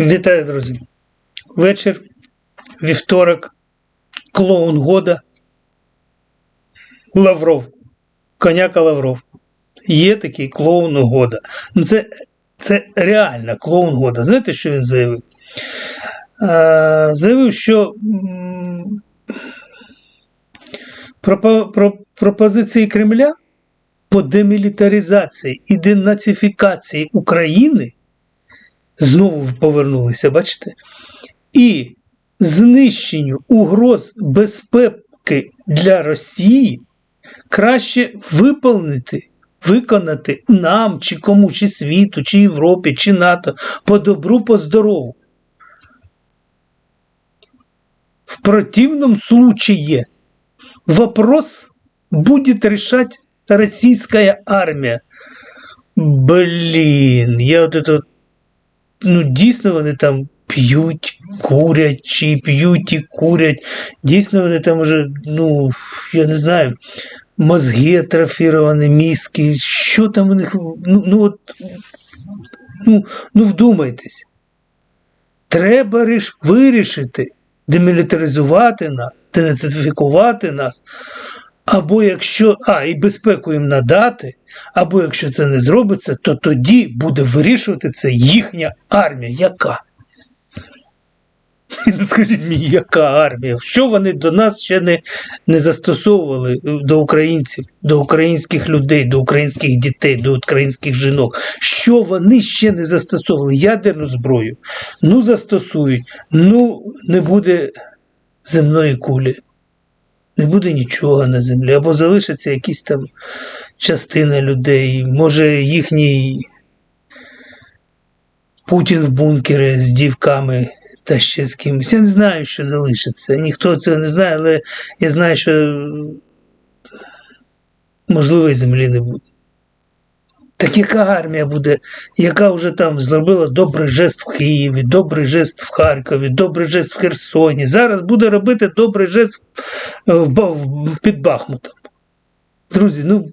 Вітаю, друзі. Вечір, вівторок, клоун года. Лавров. Коняка Лавров. Є такий клоун года. Ну, це, це реально клоун года. Знаєте, що він заявив? Е, заявив, що пропозиції Кремля по демілітаризації і денацифікації України знову повернулися, бачите? І знищенню угроз безпеки для Росії краще виповнити, виконати нам, чи кому, чи світу, чи Європі, чи НАТО по добру, по здорову. В противном случае вопрос будет решать российская армия. Блін, я от это, ну дійсно вони там п'ють, курять, чи п'ють і курять. Дійсно вони там уже, ну, я не знаю, мозги атрофіровані, мізки, що там у них, ну, ну от, ну, ну вдумайтесь. Треба ріш- вирішити, демілітаризувати нас, денацифікувати нас, або якщо, а, і безпеку їм надати, або якщо це не зробиться, то тоді буде вирішувати це їхня армія. Яка? Ну, Скажіть мені, яка армія? Що вони до нас ще не, не застосовували до українців, до українських людей, до українських дітей, до українських жінок? Що вони ще не застосовували? Ядерну зброю? Ну, застосують, ну не буде земної кулі не буде нічого на землі, або залишаться якісь там частина людей, може їхній Путін в бункері з дівками та ще з кимось. Я не знаю, що залишиться. Ніхто цього не знає, але я знаю, що можливо землі не буде. Так яка армія буде, яка вже там зробила добрий жест в Києві, добрий жест в Харкові, добрий жест в Херсоні. Зараз буде робити добрий жест під Бахмутом. Друзі, ну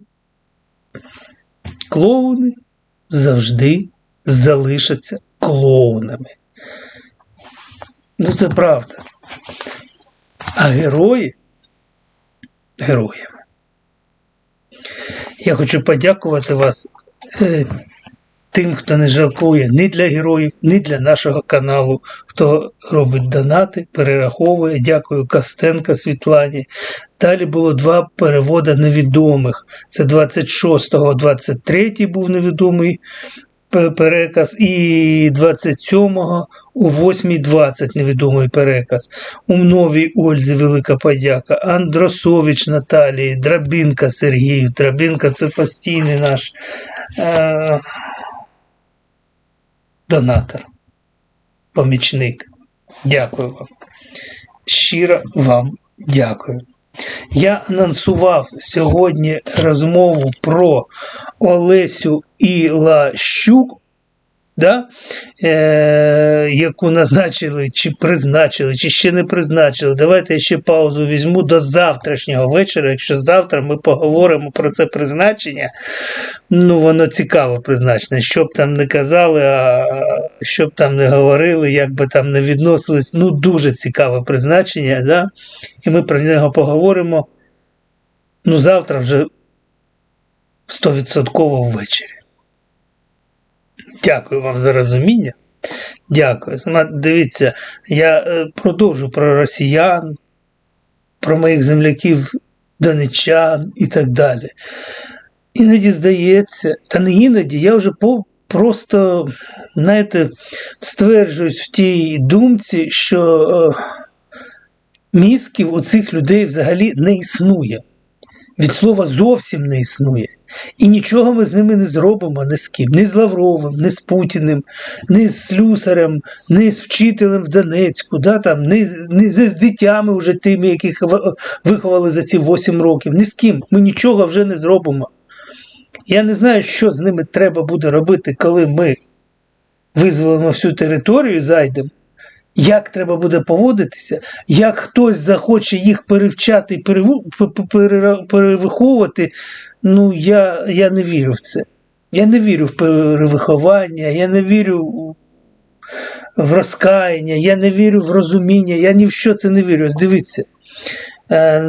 клоуни завжди залишаться клоунами. Ну це правда. А герої героями. Я хочу подякувати вас тим, хто не жалкує ні для героїв, ні для нашого каналу, хто робить донати, перераховує. Дякую Костенка Світлані. Далі було два переводи невідомих. Це 26-го, 23-й був невідомий переказ, і 27-го у 8.20 невідомий переказ. У новій Ользі велика подяка. Андросович Наталії, Драбінка Сергію. Драбінка це постійний наш е- донатор, помічник. Дякую вам. Щиро вам дякую. Я анонсував сьогодні розмову про Олесю Ілащук, да? е, яку назначили, чи призначили, чи ще не призначили. Давайте я ще паузу візьму до завтрашнього вечора. Якщо завтра ми поговоримо про це призначення, ну воно цікаве призначення. Що б там не казали, а що б там не говорили, як би там не відносились, ну дуже цікаве призначення, да? і ми про нього поговоримо. Ну, завтра вже 100% ввечері. Дякую вам за розуміння. Дякую. Дивіться, я е, продовжу про росіян, про моїх земляків, донечан і так далі. Іноді здається, та не іноді, я вже по, просто, знаєте, стверджуюсь в тій думці, що е, мізків у цих людей взагалі не існує. Від слова зовсім не існує. І нічого ми з ними не зробимо ні з ким, ні з Лавровим, ні з Путіним, ні з Слюсарем, ні з вчителем в Донецьку, да, там, ні, ні з дітями вже тими, яких виховали за ці 8 років, ні з ким. Ми нічого вже не зробимо. Я не знаю, що з ними треба буде робити, коли ми визволимо всю територію зайдемо. Як треба буде поводитися, як хтось захоче їх перевчати і перевиховувати, ну я, я не вірю в це. Я не вірю в перевиховання, я не вірю в розкаяння, я не вірю в розуміння, я ні в що це не вірю. Дивіться. Е,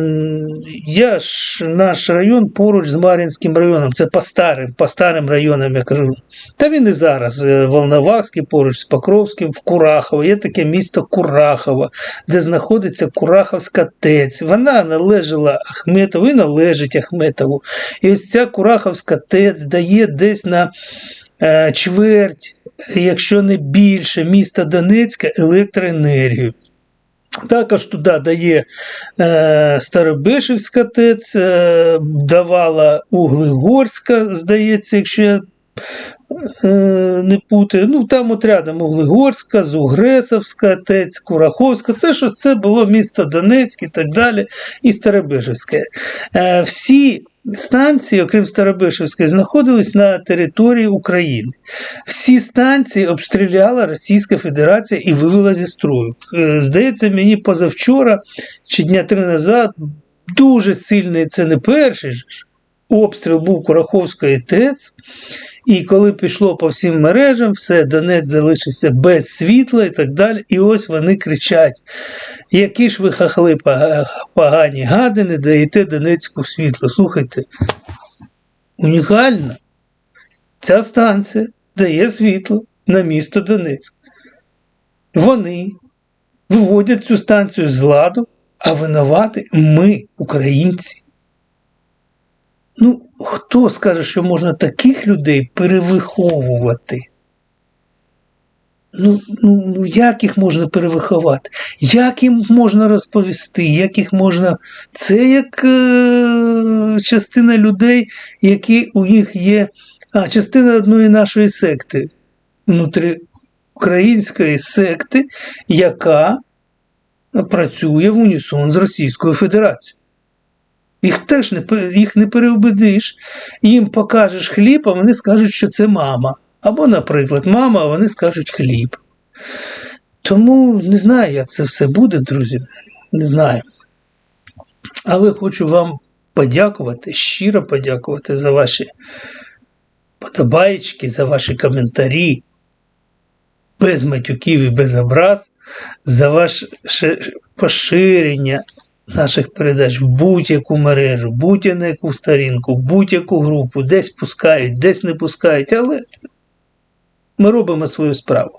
Я ж наш район поруч з Мар'їнським районом, це по старим, по старим районам, я кажу. Та він і зараз е, Волновахський, поруч з Покровським, в Курахово. Є таке місто Курахово, де знаходиться Кураховська ТЕЦ. Вона належала Ахметову і належить Ахметову. І ось ця Кураховська ТЕЦ дає десь на е, чверть, якщо не більше, міста Донецька електроенергію. Також туди дає е, Старобишевська ТЕЦ, е, давала Углегорська, здається, якщо я е, не путаю. Ну, там от рядом Углегорська, Зугресовська, ТЕЦ, Кураховська. Це що це було місто Донецьк і так далі, і Старобишевське. Е, всі станції, окрім Старобишевської, знаходились на території України. Всі станції обстріляла Російська Федерація і вивела зі строю. Е, Здається, мені позавчора чи дня три назад дуже сильний, це не перший ж обстріл був Кураховської ТЕЦ. І коли пішло по всім мережам, все, Донець залишився без світла і так далі. І ось вони кричать: які ж ви хахли погані гади, не даєте Донецьку світло. Слухайте, унікально. Ця станція дає світло на місто Донецьк. Вони виводять цю станцію з ладу, а винувати ми, українці. Ну, хто скаже, що можна таких людей перевиховувати? Ну, ну, ну як їх можна перевиховати? Як їм можна розповісти? Як їх можна. Це як е- частина людей, які у них є. А, частина одної нашої секти, внутріукраїнської секти, яка працює в унісон з Російською Федерацією. Їх теж не, їх не переубедиш. Їм покажеш хліб, а вони скажуть, що це мама. Або, наприклад, мама, а вони скажуть хліб. Тому не знаю, як це все буде, друзі. Не знаю. Але хочу вам подякувати, щиро подякувати за ваші подобаєчки, за ваші коментарі. Без матюків і без образ, за ваше поширення наших передач в будь-яку мережу, будь-яку сторінку, будь-яку групу, десь пускають, десь не пускають, але ми робимо свою справу.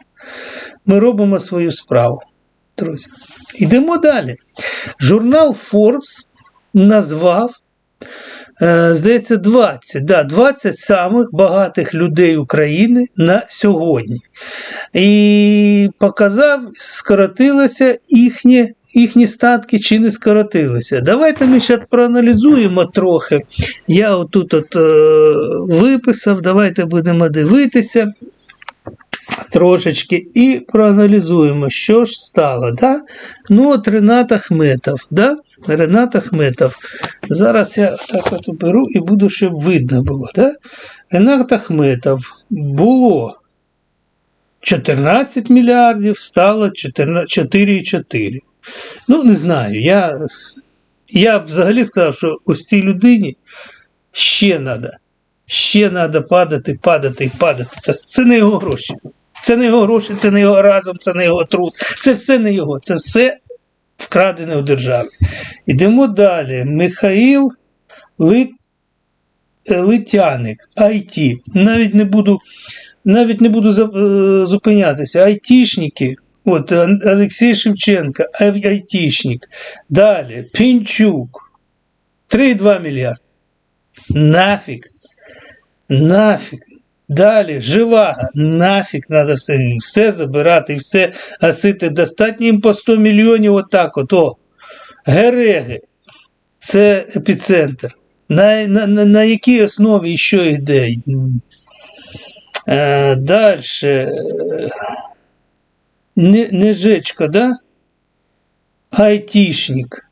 Ми робимо свою справу, друзі. Йдемо далі. Журнал Forbes назвав, е, здається, 20, да, 20 самих багатих людей України на сьогодні. І показав, скоротилося їхнє їхні статки чи не скоротилися. Давайте ми зараз проаналізуємо трохи. Я отут от е, виписав, давайте будемо дивитися трошечки і проаналізуємо, що ж стало. Да? Ну, от Ренат Ахметов. Да? Ренат Ахметов. Зараз я так от беру і буду, щоб видно було. Да? Ренат Ахметов було 14 мільярдів, стало 4,4. Ну, не знаю. Я, я взагалі сказав, що ось цій людині ще треба. Ще треба падати, падати і падати. Це не його гроші. Це не його гроші, це не його разом, це не його труд. Це все не його, це все вкрадене у державі. Йдемо далі. Михаїл Лит... Литяник, IT. Навіть не буду, навіть не буду е, зупинятися. Айтішники. От Олексій Шевченко, айтішник. Далі, Пінчук. 3,2 мільярди. Нафіг. Нафіг. Далі, живага, нафіг треба все, все забирати, і все гасити. Достатньо їм по 100 мільйонів отак от. О. Гереги. Це епіцентр. На, на, на, на якій основі що йде? Е, далі. Не, Нежечко, да? Айтішник.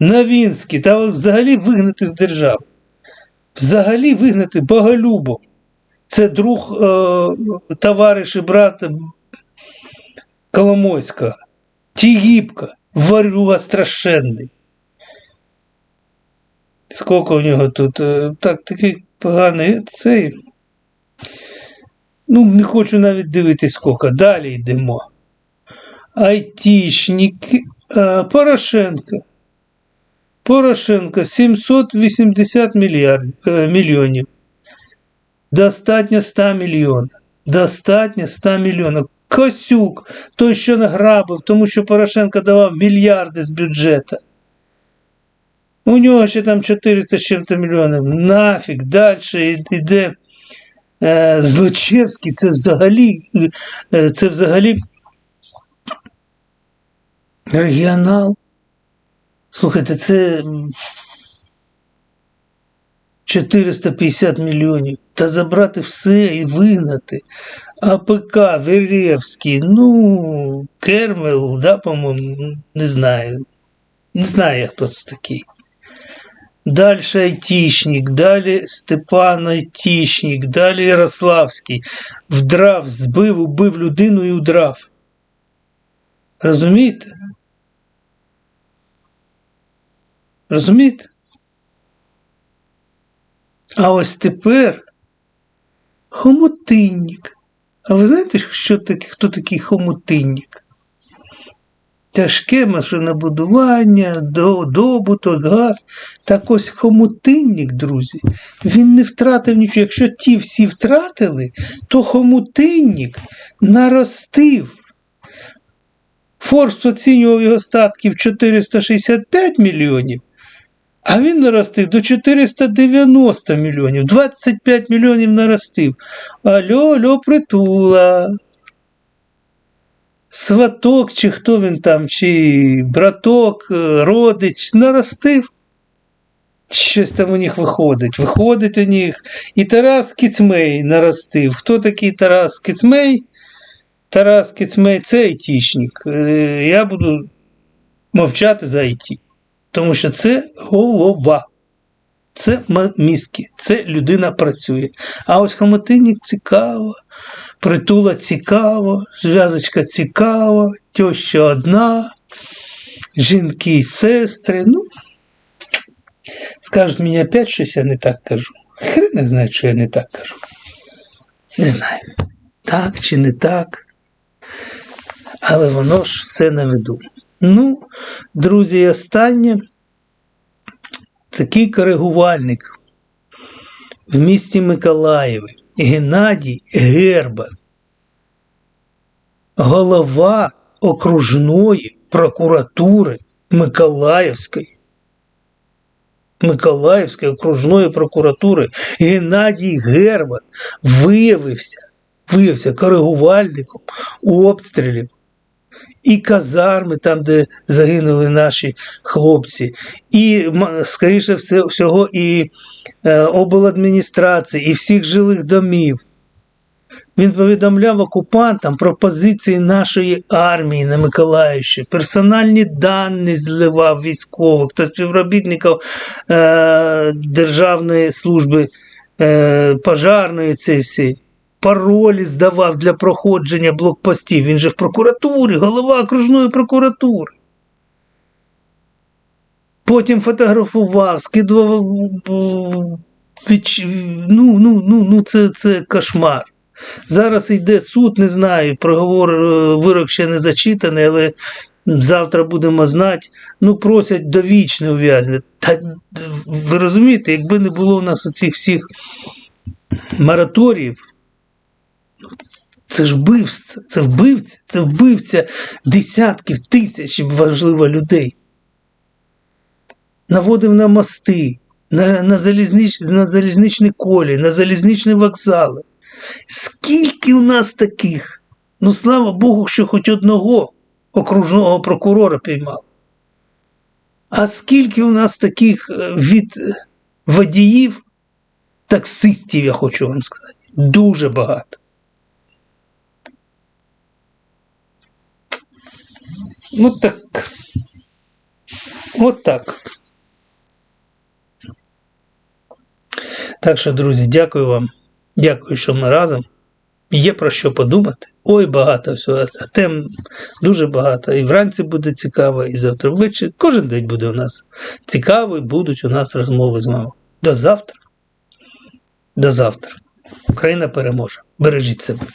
Новінський, та взагалі вигнати з держави. Взагалі вигнати Боголюбов. Це друг е, товариш і брат Коломойського. Тігіпка, варюга страшенний. Скільки у нього тут? е, Так, такий поганий цей. Ну, не хочу навіть дивитись скільки. Далі йдемо. Айтішники. Порошенко. Порошенко 780 мільярдів, е, мільйонів. Достатньо 100 мільйонів. Достатньо 100 мільйонів. Косюк, той, що награбив, тому що Порошенко давав мільярди з бюджету. У нього ще там 400 з чим-то мільйонів. Нафіг, далі йде е, Злочевський, це взагалі, е, це взагалі регіонал. Слухайте, це 450 мільйонів. Та забрати все і вигнати. АПК, Веревський, ну, Кермел, да, по-моєму, не знаю. Не знаю, хто це такий. Далі Айтішник, далі Степан Айтішник, далі Ярославський. Вдрав, збив, убив людину і удрав. Розумієте? Розумієте? А ось тепер хомутинник. А ви знаєте, що таке, хто такий хомутинник? Тяжке машинобудування, до- добуток, газ. Так ось хомутинник, друзі, він не втратив нічого. Якщо ті всі втратили, то хомутинник наростив. Форбс оцінював його статки в 465 мільйонів, а він наростив до 490 мільйонів. 25 мільйонів наростив. Альо, альо, притула. Сваток, чи хто він там, чи браток, е, родич, наростив. Щось там у них виходить. Виходить у них. І Тарас Кіцмей наростив. Хто такий Тарас Кіцмей? Тарас Кіцмей це айтішник. Е, Я буду мовчати за айті. Тому що це голова. Це мізки, це людина працює. А ось хомотинник цікаво, притула цікаво, зв'язочка цікава, теща одна, жінки і сестри. Ну, скажуть мені опять щось я не так кажу. Хрен не знає, що я не так кажу. Не знаю, так чи не так. Але воно ж все на виду. Ну, друзі, останнє. Такий коригувальник в місті Миколаєві Геннадій Гербан, голова окружної прокуратури Миколаївської. Миколаївської окружної прокуратури Геннадій Гербан виявився, виявився коригувальником обстрілів і казарми, там, де загинули наші хлопці, і, скоріше всього, і е, обладміністрації, і всіх жилих домів. Він повідомляв окупантам про позиції нашої армії на Миколаївщині, персональні дані зливав військових та співробітників е, Державної служби е, пожарної цієї всі. Паролі здавав для проходження блокпостів. Він же в прокуратурі, голова окружної прокуратури. Потім фотографував, скидував. відч- Ну, ну, ну, ну це, це кошмар. Зараз йде суд, не знаю, проговор, е, вирок ще не зачитаний, але завтра будемо знати. Ну, просять довічне ув'язнення. Та е, ви розумієте, якби не було у нас оцих всіх мораторіїв, це ж вбивця, це вбивця, це вбивця десятків тисяч, важливо, людей. Наводив на мости, на, на, залізнич, на залізничні колі, на залізничні вокзали. Скільки у нас таких? Ну, слава Богу, що хоч одного окружного прокурора піймали. А скільки у нас таких е, від водіїв, таксистів, я хочу вам сказати, дуже багато. Ну так. От так. Так що, друзі, дякую вам. Дякую, що ми разом. Є про що подумати. Ой, багато всього. А тем дуже багато. І вранці буде цікаво, і завтра ввечері. Кожен день буде у нас цікаво, будуть у нас розмови з вами. До завтра. До завтра. Україна переможе. Бережіть себе.